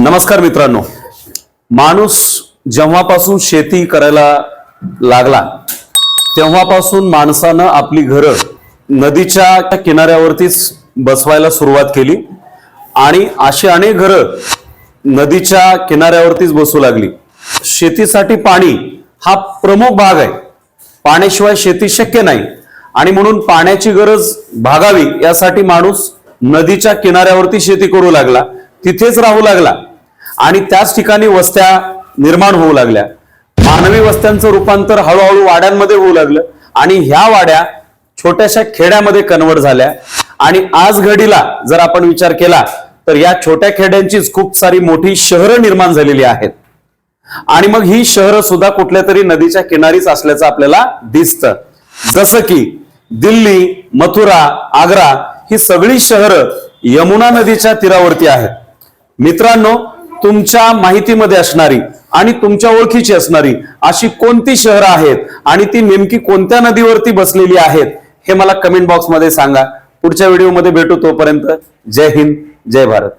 नमस्कार मित्रांनो. माणूस जेव्हापासून शेती करायला लागला तेव्हापासून माणसानं आपली घरं नदीच्या किनाऱ्यावरतीच बसवायला सुरुवात केली आणि अशी अनेक घरं नदीच्या किनाऱ्यावरतीच बसू लागली. शेतीसाठी पाणी हा प्रमुख भाग आहे. पाण्याशिवाय शेती शक्य नाही आणि म्हणून पाण्याची गरज भागावी यासाठी माणूस नदीच्या किनाऱ्यावरती शेती करू लागला. तिथेच राहू लागला. आणि त्याच ठिकाणी वस्त्या निर्माण होऊ लागल्या. मानवी वस्त्यांचं रूपांतर हळूहळू वाड्यांमध्ये होऊ लागलं. आणि ह्या वाड्या छोट्याशा खेड्यामध्ये कन्वर्ट झाल्या. आणि आज घडीला जर आपण विचार केला तर या छोट्या खेड्यांचीच खूप सारी मोठी शहरं निर्माण झालेली आहेत. आणि मग ही शहरं सुद्धा कुठल्या तरी नदीच्या किनारीच असल्याचं आपल्याला दिसतं. जसं की दिल्ली मथुरा आग्रा ही सगळी शहरं यमुना नदीच्या तीरावरती आहेत. मित्रांनो तुमच्या माहितीमध्ये असणारी आणि तुमच्या ओळखीची असणारी अशी कोणती शहरं आहेत आणि ती नेमकी कोणत्या नदीवरती बसलेली आहेत हे मला कमेंट बॉक्समध्ये सांगा. पुढच्या व्हिडिओमध्ये भेटू तोपर्यंत. जय हिंद जय भारत.